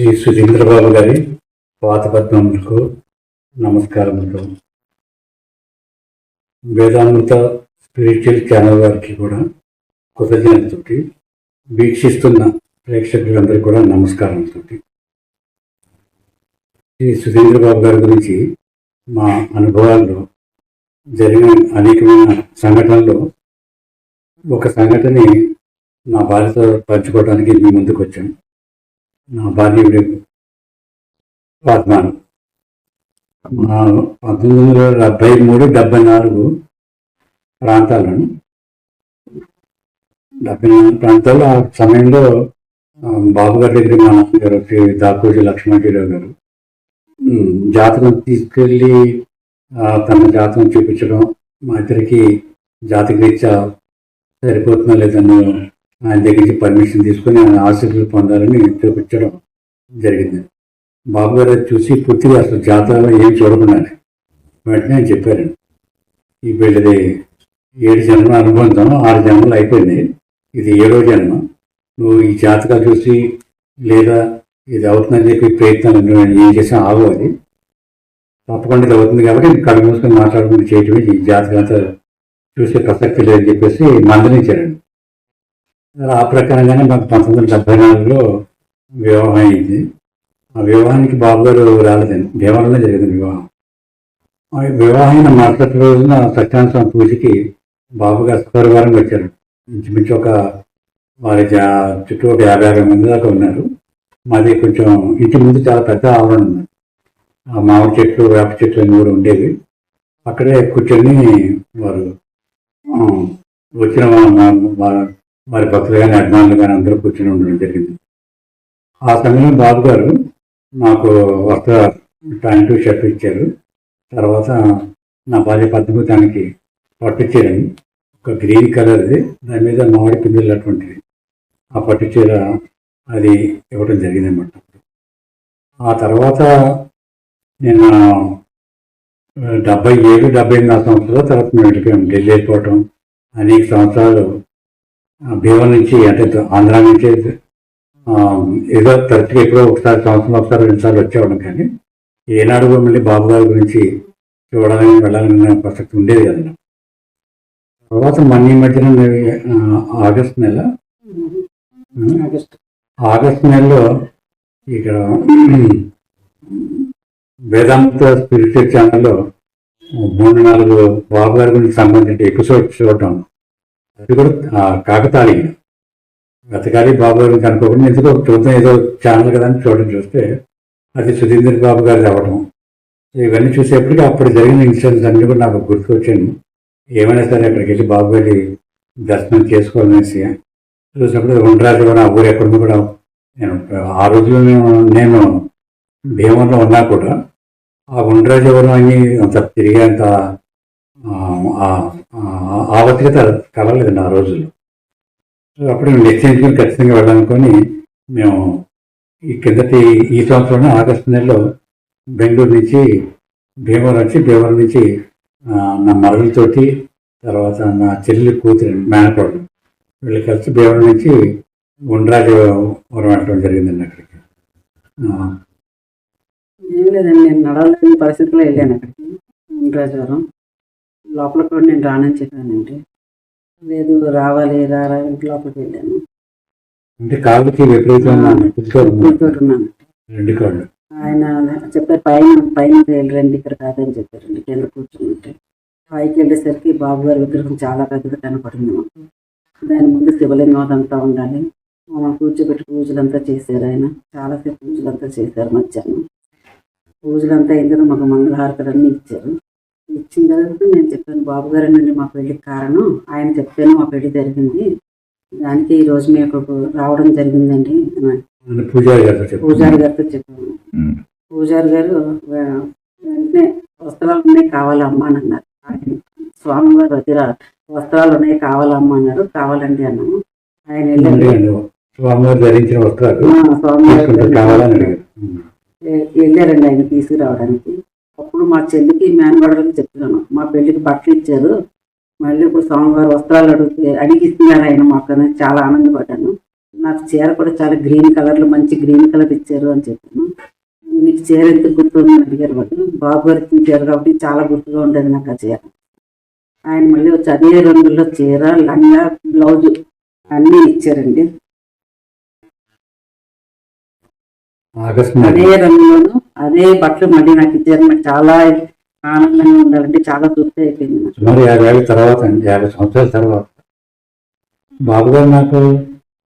శ్రీ సుధీంద్రబాబు గారి పాత పద్మములకు నమస్కారములు. వేదాంత స్పిరిచువల్ ఛానల్ వారికి కూడా కృతజ్ఞతతోటి వీక్షిస్తున్న ప్రేక్షకులందరికీ కూడా నమస్కారంతో శ్రీ సుధీంద్రబాబు గారి గురించి మా అనుభవాల్లో జరిగిన అనేకమైన సంఘటనలు ఒక సంఘటనని నా భార్యతో పంచుకోవడానికి మీ ముందుకు వచ్చాను నా భార్య వాగ్మానం మా పంతొమ్మిది వందల డెబ్బై మూడు డెబ్బై నాలుగు ప్రాంతాలను డెబ్బై నాలుగు ప్రాంతాల్లో ఆ సమయంలో బాబు గారి దగ్గర మా నాన్నగారు వచ్చి దాకోజీ లక్ష్మణరావు గారు జాతకం తీసుకెళ్ళి తన జాతకం చూపించడం మా ఇద్దరికి జాతకరీత్యా సరిపోతుందా లేదని ఆయన దగ్గర నుంచి పర్మిషన్ తీసుకొని ఆయన ఆశీస్సులు పొందాలని చూపించడం జరిగింది. బాబు గారు అది చూసి పూర్తిగా అసలు జాతరలో ఏం చూడకుండానే వెంటనే ఆయన చెప్పారండి ఈ వీళ్ళది ఏడు జన్మల అనుబంధం ఆరు జన్మలు అయిపోయింది. ఇది ఏడో జన్మ. నువ్వు ఈ జాతకాలు చూసి లేదా ఇది అవుతుందని చెప్పి ప్రయత్నాలు ఏం చేసినా ఆగు అది. తప్పకుండా ఇది అవుతుంది కాబట్టి కళ్ళు మూసుకొని మాట్లాడుకుంటూ చేయటమే ఈ జాతకంతా చూసే ప్రసక్తి లేదని చెప్పేసి మందలించారండి. ఆ ప్రకారంగానే మాకు పంతొమ్మిది వందల డెబ్బై నాలుగులో వివాహం అయింది ఆ వివాహానికి బాబు గారు రాలేదండి. దేవాలయంలో జరిగింది వివాహం. ఆ వివాహం అయిన మరుసటి రోజున సత్యనారాయణ స్వామి పూజకి బాబు గారు శుక్రవారం వచ్చారు. ఇంచుమించు ఒక వారి చుట్టూ ఒక యాభై అరవై మంది దాకా ఉన్నారు. మాది కొంచెం ఇంటి ముందు చాలా పెద్ద ఆవరణ ఉంది. ఆ మామిడి చెట్లు వేప చెట్లు అన్నీ కూడా ఉండేవి. అక్కడే కూర్చొని వారు వచ్చిన మా వారి భక్తులు కానీ అభిమానులు కానీ అందరూ కూర్చొని ఉండడం జరిగింది. ఆ సమయంలో బాబు గారు నాకు వస్త్ర ప్యాంటు షర్ట్ ఇచ్చారు. తర్వాత నా భార్య పద్మభూతానికి పట్టు చీరని ఒక గ్రీన్ కలర్ది దాని మీద మామిడి పిల్లలు అటువంటిది ఆ పట్టు చీర అది ఇవ్వడం జరిగింది అన్నమాట ఆ తర్వాత నేను డెబ్బై ఏడు డెబ్బై ఎనిమిది సంవత్సరాల తర్వాత మేము వెళ్ళిపోయాం. ఢిల్లీ వెళ్ళిపోవటం అనేక సంవత్సరాలు భీమవరం నుంచి అంటే ఆంధ్ర నుంచి ఏదో తరచుగా ఎప్పుడో ఒకసారి సంవత్సరం ఒకసారి రెండుసార్లు వచ్చేవాళ్ళం కానీ ఏనాడు కూడా మళ్ళీ బాబు గారి గురించి చూడాలని వెళ్ళాలన్న ప్రసక్తి ఉండేది కదా. తర్వాత మన ఈ మధ్యన ఆగస్ట్ నెల ఆగస్టు ఆగస్ట్ నెలలో ఇక్కడ వేదాంత స్పిరిచువల్ ఛానల్లో మూడు నాలుగు బాబు గారి గురించి సంబంధించిన ఎపిసోడ్ చూడటం అది కూడా కాకతాళీయ. గతకాలి బాబు గారిని కనుకోకుండా ఎందుకో చూద్దాం ఏదో ఛానల్ కదా అని చూడడం చూస్తే అది సుధీంద్ర బాబు గారిది అవ్వడం ఇవన్నీ చూసేప్పటికీ అప్పుడు జరిగిన ఇన్సిడెంట్స్ అన్నీ కూడా నాకు గుర్తుకొచ్చాను ఏమైనా సరే అక్కడికి వెళ్ళి బాబు గారి దర్శనం చేసుకోవాలనేసి చూసినప్పుడు ఉండరాజు కూడా ఆ ఊరు ఎక్కడ కూడా నేను ఆ రోజు నేను నేను భీమంలో ఉన్నా కూడా ఆ ఉండరాజవరం అని అంత తిరిగేంత ఆ, కలలేదండి ఆ- రోజుల్లో. అప్పుడు మేము నిశ్చయించుకుని ఖచ్చితంగా వెళ్ళాలనుకొని మేము ఈ కిందటి ఈ సంవత్సరం ఆగస్టు నెలలో బెంగళూరు నుంచి భీమవరం వచ్చి భీమవరం నుంచి నా మరలతోటి తర్వాత నా చెల్లి కూతురు మేనకోడు వీళ్ళు కలిసి భీమవరం నుంచి ఉండరాజవరం వెళ్ళడం జరిగిందండి అక్కడికి. ఏం లేదండి నేను నడవలేని పరిస్థితిలో వెళ్ళాను అక్కడికి. రాజవరం లోపల కూడా నేను రానని చెప్పానండి లేదు రావాలి రారా ఇంటి లోపలికి వెళ్ళాను. అంటే కాళ్ళకి రెండు కాళ్ళు. ఆయన చెప్పారు పైన పైన వెళ్ళరండి ఇక్కడ కాదని చెప్పారండి కింద కూర్చుంటే. పైకి వెళ్ళేసరికి బాబు గారి విగ్రహం చాలా పెద్దగా కనపడింది మాకు. దాని ముందు శివలింగం అదంతా ఉండాలి. మమ్మల్ని కూర్చోబెట్టి పూజలంతా చేశారు ఆయన. చాలాసేపు పూజలంతా చేశారు మధ్యాహ్నం. పూజలంతా ఇందులో మాకు మంగళహారతులు అన్నీ ఇచ్చారు. ఇచ్చిన తర్వాత నేను చెప్పాను. బాబు గారు నుండి మా పెళ్ళికి కారణం. ఆయన చెప్తేనే మా పెళ్ళి జరిగింది. దానికి ఈ రోజు మేము ఇక్కడికి రావడం జరిగిందండి పూజారి గారితో చెప్పారు పూజారి గారితో చెప్పాను. పూజారి గారు వెంటనే వస్త్రాలు ఉన్నాయి కావాలమ్మా అని అన్నారు. ఆయన స్వామివారు వదిరా వస్త్రాలు ఉన్నాయి కావాలమ్మా అన్నారు. కావాలండి అన్నాము. ఆయన వెళ్ళారు. స్వామివారు ధరించిన వస్త్రాలు స్వామివారు వెళ్ళారండి ఆయన తీసుకురావడానికి. అప్పుడు మా చెల్లికి మేనగడలకి చెప్తున్నాను మా పెళ్ళికి బట్టలు ఇచ్చారు. మళ్ళీ ఇప్పుడు స్వామివారి వస్త్రాలు అడిగితే అడిగిస్తున్నారు ఆయన మాకు చాలా ఆనందపడ్డాను. నాకు చీర కూడా చాలా గ్రీన్ కలర్లో మంచి గ్రీన్ కలర్ ఇచ్చారు అని చెప్పాను. మీకు చీర ఎంత గుర్తుంది అని అడిగారు వాళ్ళు. బాబు గారు ఇచ్చిన చీర కాబట్టి చాలా గుర్తుగా ఉండేది నాకు ఆ చీర. ఆయన మళ్ళీ వచ్చి అదే రంగుల్లో చీర లంగా బ్లౌజ్ అన్నీ ఇచ్చారండి. అదే రంగులోను అదే బట్టలు మళ్ళీ నాకు ఇచ్చారు నాకు చాలా ఆనందంగా ఉండాలంటే చాలా తృప్తి అయిపోయింది సుమారు యాభై ఏళ్ళ తర్వాత అండి, యాభై సంవత్సరాల తర్వాత. బాబు గారు నాకు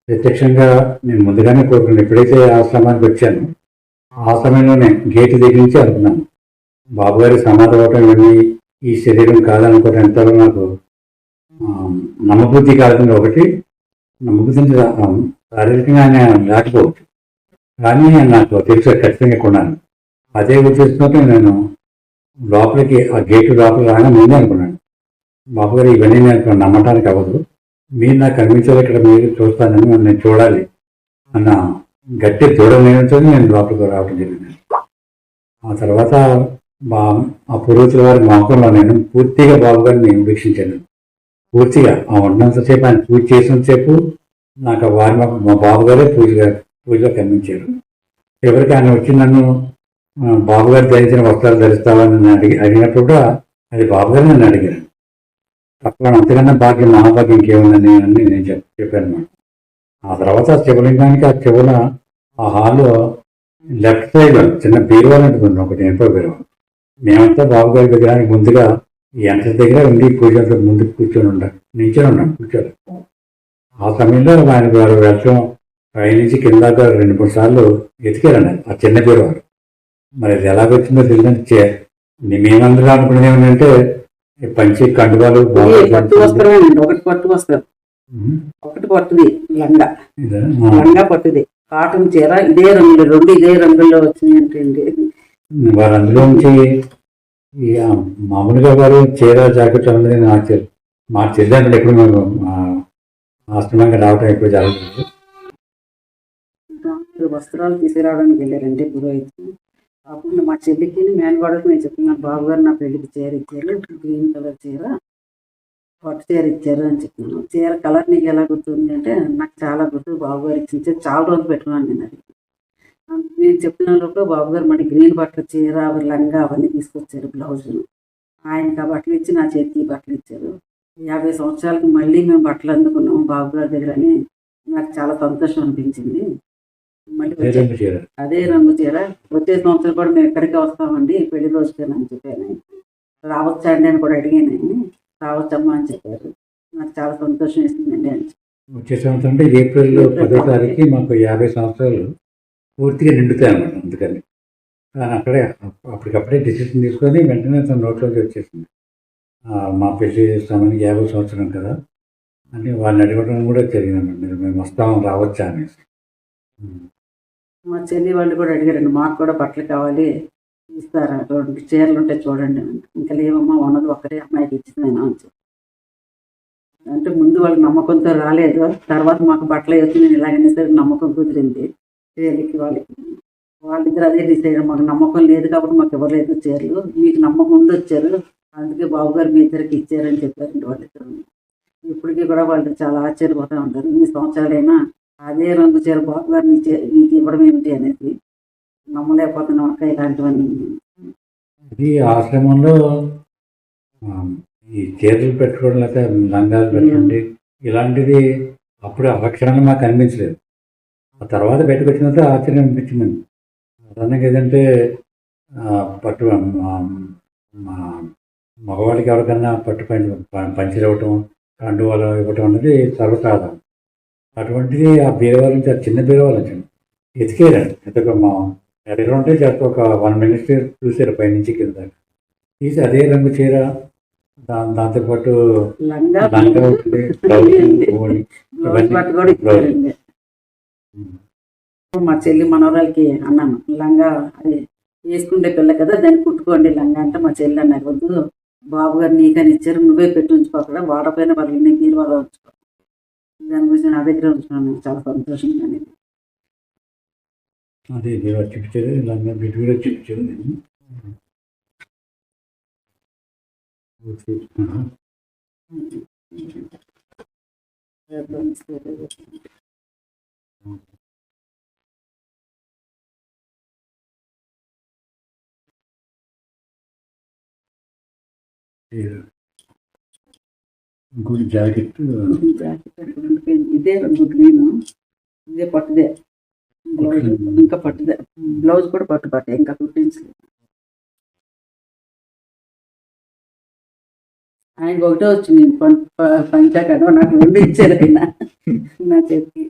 ప్రత్యక్షంగా నేను ముందుగానే కోరుకున్నాను. ఎప్పుడైతే ఆశ్రమానికి వచ్చాను ఆ సమయంలోనే గేటు దగ్గర నుంచి అనుకున్నాను. బాబు గారి సమాధి అవటం ఇవన్నీ ఈ శరీరం కాదనుకోవటం ఎంతలో నాకు నమ్మబుద్ధి కాదని ఒకటి. నమ్మబుద్ధి శారీరకంగా ఆయన లేకపోవచ్చు. కానీ నాకు తెలుసు ఖచ్చితంగా కొన్నాను. అదే ఉద్దేశంతో నేను లోపలికి ఆ గేటు లోపల రాగానే ముందే అనుకున్నాను. బాబు గారు ఇవన్నీ నేను నమ్మటానికి అవ్వదు. మీరు నాకు కనిపించాలి ఇక్కడ మీరు చూస్తానని నేను చూడాలి అన్న గట్టి దూడ నేను లోపలికి రావడం జరిగింది. ఆ తర్వాత మా ఆ పూర్వీకుల వారి మాకంలో నేను పూర్తిగా బాబు గారిని వీక్షించాను. పూర్తిగా ఆ ఉన్నంతసేపు ఆయన పూజ చేసినంతసేపు నాకు వారి మా- మా బాబు గారే పూజగా పూజలో కనిపించారు. ఎవరికి ఆయన వచ్చి నన్ను బాబుగారు ధరించిన వస్త్రాలు ధరిస్తావని అడిగి అడిగినప్పుడు కూడా అది బాబుగారు నన్ను అడిగారు. అప్పుడు అంతకన్నా భాగ్యం మహాభాగ్యం ఇంకేముందని అని నేను చెప్ చెప్పాను అనమాట ఆ తర్వాత ఆ శివలింగానికి ఆ చివర ఆ హాల్లో లెఫ్ట్ సైడ్ చిన్న బీరువా ఉంటుంది ఒకటి ఎంపో బీరువా. మేమంతా బాబుగారి విగ్రహానికి ముందుగా ఈ ఎంట్రన్స్ దగ్గర ఉండి పూజ ముందు కూర్చొని ఉండాలి నించొని ఉన్నాం కూర్చోరు ఆ సమయంలో ఆయన గారు వెళ్ళటం పైనుంచి కింద రెండు మూడు సార్లు ఎతికారండి ఆ చిన్న బీరువారు మరి అది ఎలాగొచ్చిందో తెలియదంటే మేమందరూ అనుకునేది ఏమంటే పంచి కండువాలు పట్టు వస్త్రమేనండి ఒకటి పట్టు వస్త్రం. ఒకటి పట్టుది లంగా. లంగా పట్టుది. కాటన్ చీర ఇదే రంగులు రెండు ఇదే రంగుల్లో వచ్చినాయి ఏంటండి వారు అందులోంచి ఈ ఆ, మామూలుగా వారు చీర జాకెట్ అన్నది నాకు మా చెల్లెంటే ఎప్పుడు మేము ఆశ్రమంగా రావటం ఎక్కువ జరుగుతుంది వస్త్రాలు తీసుకురావడానికి వెళ్ళారండి పురోహితులు. కాకుండా మా చెల్లికి మేనగోడకు నేను చెప్తున్నాను బాబు గారు నా పెళ్ళికి చీర ఇచ్చారు గ్రీన్ కలర్ చీర పట్టు చీర ఇచ్చారు అని చెప్తున్నాను చీర కలర్ నీకు ఎలా గుర్తుంది అంటే నాకు చాలా గుర్తు బాబు గారు ఇచ్చిన చీర చాలా రోజులు పెట్టుకున్నాను నేను అది. నేను చెప్పిన లోపల బాబు గారు మళ్ళీ గ్రీన్ బట్టలు చీర లంగా అవన్నీ తీసుకొచ్చారు బ్లౌజులు. ఆయనకి ఆ బట్టలు ఇచ్చి నా చేతికి బట్టలు ఇచ్చారు. యాభై సంవత్సరాలకి మళ్ళీ మేము బట్టలు అందుకున్నాము బాబు గారి దగ్గర అని నాకు చాలా సంతోషం అనిపించింది. అదే రంగు చీర వచ్చే సంవత్సరం కూడా మేము ఎక్కడికి వస్తామండి? పెళ్ళి రోజుకేనా అని చెప్పాను. రావచ్చా అండి అని కూడా అడిగాను ఆయన. రావచ్చమ్మా అని చెప్పారు. నాకు చాలా సంతోషం వేసిందండి అని వచ్చే సంవత్సరం అంటే ఏప్రిల్ పదో తారీఖు మాకు యాభై సంవత్సరాలు పూర్తిగా నిండుతాయి అన్నమాట అందుకని. కానీ అక్కడే అప్పటికప్పుడే డిసిషన్ తీసుకొని వెంటనే తన నోట్లోకి వచ్చేసింది. మా పెళ్ళి సమయానికి యాభై సంవత్సరం కదా అని వాళ్ళని అడగడం కూడా జరిగిందన్నమాట. మీరు మేము వస్తాం రావచ్చా అనేసి. మా చెల్లి వాళ్ళు కూడా అడిగారండి మాకు కూడా బట్టలు కావాలి ఇస్తారా? చూడండి చీరలు ఉంటే చూడండి. ఇంకా లేవమ్మా ఉన్నది ఒక్కటే అమ్మాయికి ఇచ్చిందేనా అని చెప్పి. అంటే ముందు వాళ్ళ నమ్మకంతో రాలేదు. తర్వాత మాకు బట్టలు వేసి నేను ఇలాగైనా సరే నమ్మకం కుదిరింది. చీరలకి వాళ్ళకి. వాళ్ళిద్దరు అదే డిసైడ్ మాకు నమ్మకం లేదు కాబట్టి మాకు ఇవ్వలేదు చీరలు. మీకు నమ్మకం ఉంది వచ్చారు. అందుకే బాబుగారు మీ ఇద్దరికి ఇచ్చారని చెప్పారండి వాళ్ళిద్దరు. ఇప్పటికీ కూడా వాళ్ళు చాలా ఆశ్చర్యపోతూ ఉంటారు. ఇన్ని సంవత్సరాలైనా అదే రంగు చీర బాబు గారు మీకు ఇవ్వడం ఏమిటి అనేది నమ్మలేకపోతున్నాం అక్క ఇలాంటివన్నీ ఇది ఆశ్రమంలో ఈ చీరలు పెట్టుకోవడం లేకపోతే లంగాలు పెట్టుకోండి ఇలాంటిది అప్పుడు అక్షరంగా మాకు అనిపించలేదు. ఆ తర్వాత బయటకు వచ్చినంత ఆశ్చర్యం అనిపించిందండి. సాధారణంగా ఏదంటే పట్టు మా మగవాళ్ళకి ఎవరికన్నా పట్టు పంచి ప- పంచలు ఇవ్వటం కండువాలు ఇవ్వటం అనేది సర్వసాధారణం. అటువంటిది ఆ బీరవాళ్ళ నుంచి ఆ చిన్న బీరవాళ్ళ నుంచి ఎతికేరండి. ఎతక మా ఎక్కడ ఉంటే జస్ట్ ఒక వన్ మినిట్ చూసారు పైనుంచి కింద దాకా. తీసి అదే రంగు చీర దా దాంతోపాటు లంగా ఉంటుంది మా చెల్లి మనవరాలకి అన్నాను లంగా అది వేసుకుంటే పిల్ల కదా దాన్ని కుట్టుకోండి లంగా అంటే మా చెల్లి అన్నారు. వద్దు బాబు గారు నీకని ఇచ్చారు నువ్వే పెట్టి ఉంచుకో అక్కడ వాడపోయిన పర్లేదు నీ బీరువాలో ఉంచుకో. దాని గురించి నా దగ్గర ఉంచుకున్నాను చాలా సంతోషంగా అనేది అదే మీరు చూపించారు లంగా బిడ్డ కూడా చూపించారు నేను Mm-hmm. ఇంకోటి జాకెట్ జాకెట్? ఇదే రంగు గ్రీన్ ఇదే పట్టుదే. బ్లౌజ్ ఇంకా పట్టుదే. బ్లౌజ్ కూడా పట్టు పట్టే ఇంకా కుట్టించలేదు ఆయనకి ఒకటే వచ్చింది పంచాకడం నాకు రెండు ఇచ్చారు నా చేతికి.